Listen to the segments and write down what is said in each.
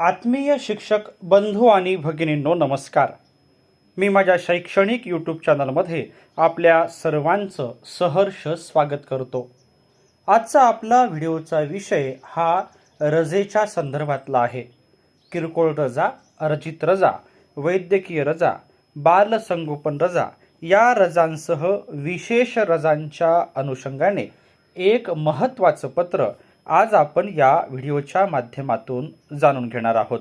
आत्मीय शिक्षक बंधू आणि भगिनींनो नमस्कार. मी माझ्या शैक्षणिक यूट्यूब चॅनलमध्ये आपल्या सर्वांचं सहर्ष स्वागत करतो. आजचा आपला व्हिडिओचा विषय हा रजेच्या संदर्भातला आहे. किरकोळ रजा अर्जित रजा वैद्यकीय रजा बालसंगोपन रजा या रजांसह विशेष रजांच्या अनुषंगाने एक महत्त्वाचं पत्र आज आपण या व्हिडिओच्या माध्यमातून जाणून घेणार आहोत.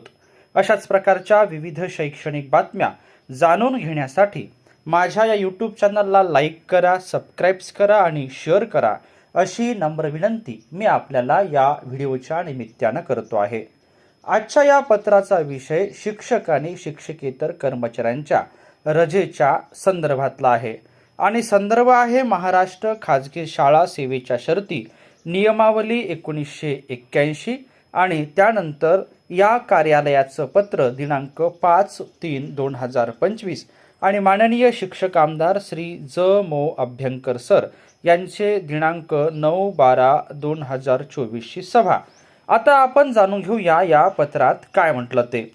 अशाच प्रकारच्या विविध शैक्षणिक बातम्या जाणून घेण्यासाठी माझ्या या यूट्यूब चॅनलला लाईक करा सबस्क्राईब्स करा आणि शेअर करा अशी नम्र विनंती मी आपल्याला या व्हिडिओच्या निमित्तानं करतो आहे. आजच्या या पत्राचा विषय शिक्षक आणि शिक्षकेतर कर्मचाऱ्यांच्या रजेच्या संदर्भातला आहे. आणि संदर्भ आहे महाराष्ट्र खाजगी शाळा सेवेच्या शर्ती नियमावली एकोणीसशे एक्क्याऐंशी आणि त्यानंतर या कार्यालयाचं पत्र दिनांक पाच तीन दोन हजार पंचवीस आणि माननीय शिक्षक आमदार श्री ज मो अभ्यंकर सर यांचे दिनांक नऊ बारा दोन हजार चोवीसची सभा. आता आपण जाणून घेऊया या पत्रात काय म्हटलं ते.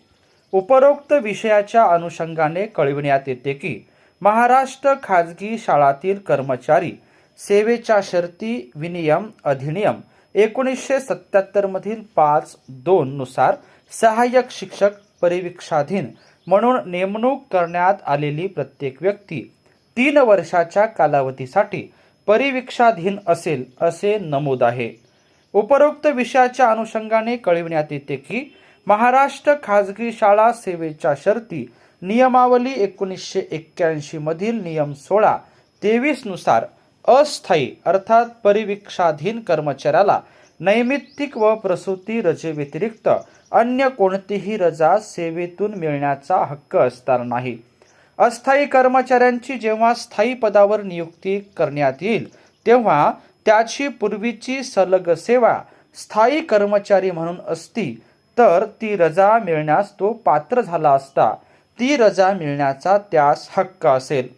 उपरोक्त विषयाच्या अनुषंगाने कळविण्यात येते की महाराष्ट्र खाजगी शाळातील कर्मचारी सेवेच्या शर्ती विनियम अधिनियम एकोणीसशे सत्याहत्तरमधील पाच दोननुसार सहाय्यक शिक्षक परिवीक्षाधीन म्हणून नेमणूक करण्यात आलेली प्रत्येक व्यक्ती तीन वर्षाच्या कालावधीसाठी परिवीक्षाधीन असेल असे नमूद आहे. उपरोक्त विषयाच्या अनुषंगाने कळविण्यात येते की महाराष्ट्र खाजगी शाळा सेवेच्या शर्ती नियमावली एकोणीसशे एक्क्याऐंशी मधील नियम सोळा तेवीसनुसार अस्थायी अर्थात परिविक्षाधीन कर्मचाऱ्याला नैमित्तिक व प्रसूती रजेव्यतिरिक्त अन्य कोणतीही रजा सेवेतून मिळण्याचा हक्क असणार नाही. अस्थायी कर्मचाऱ्यांची जेव्हा स्थायी पदावर नियुक्ती करण्यात येईल तेव्हा त्याची पूर्वीची सलग सेवा स्थायी कर्मचारी म्हणून असती तर ती रजा मिळण्यास तो पात्र झाला असता ती रजा मिळण्याचा त्यास हक्क असेल.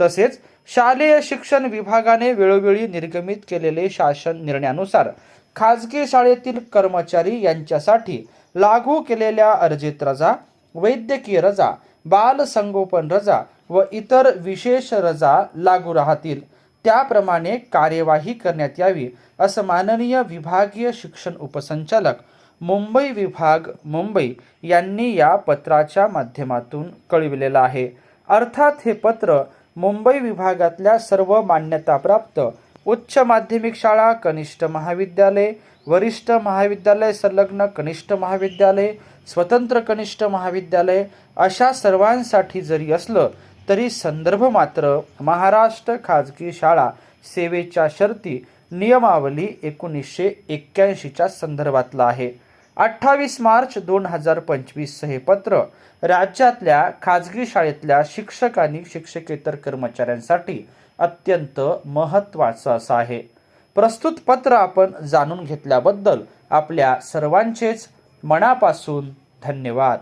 तसेच शालेय शिक्षण विभागाने वेळोवेळी निर्गमित केलेले शासन निर्णयानुसार खाजगी शाळेतील कर्मचारी यांच्यासाठी लागू केलेल्या अर्जित रजा वैद्यकीय रजा बाल संगोपन रजा व इतर विशेष रजा लागू राहतील. त्याप्रमाणे कार्यवाही करण्यात यावी असं माननीय विभागीय शिक्षण उपसंचालक मुंबई विभाग मुंबई यांनी या पत्राच्या माध्यमातून कळविलेलं आहे. अर्थात हे पत्र मुंबई विभागातल्या सर्व मान्यताप्राप्त उच्च माध्यमिक शाळा कनिष्ठ महाविद्यालय वरिष्ठ महाविद्यालय संलग्न कनिष्ठ महाविद्यालय स्वतंत्र कनिष्ठ महाविद्यालय अशा सर्वांसाठी जरी असलं तरी संदर्भ मात्र महाराष्ट्र खाजगी शाळा सेवेच्या शर्ती नियमावली एकोणीसशे एक्क्याऐंशीच्या संदर्भातला आहे. अठ्ठावीस मार्च दोन हजार पंचवीस हे पत्र राज्यातल्या खाजगी शाळेतल्या शिक्षक आणि शिक्षकेतर कर्मचाऱ्यांसाठी अत्यंत महत्त्वाचं असं आहे. प्रस्तुत पत्र आपण जाणून घेतल्याबद्दल आपल्या सर्वांचेच मनापासून धन्यवाद.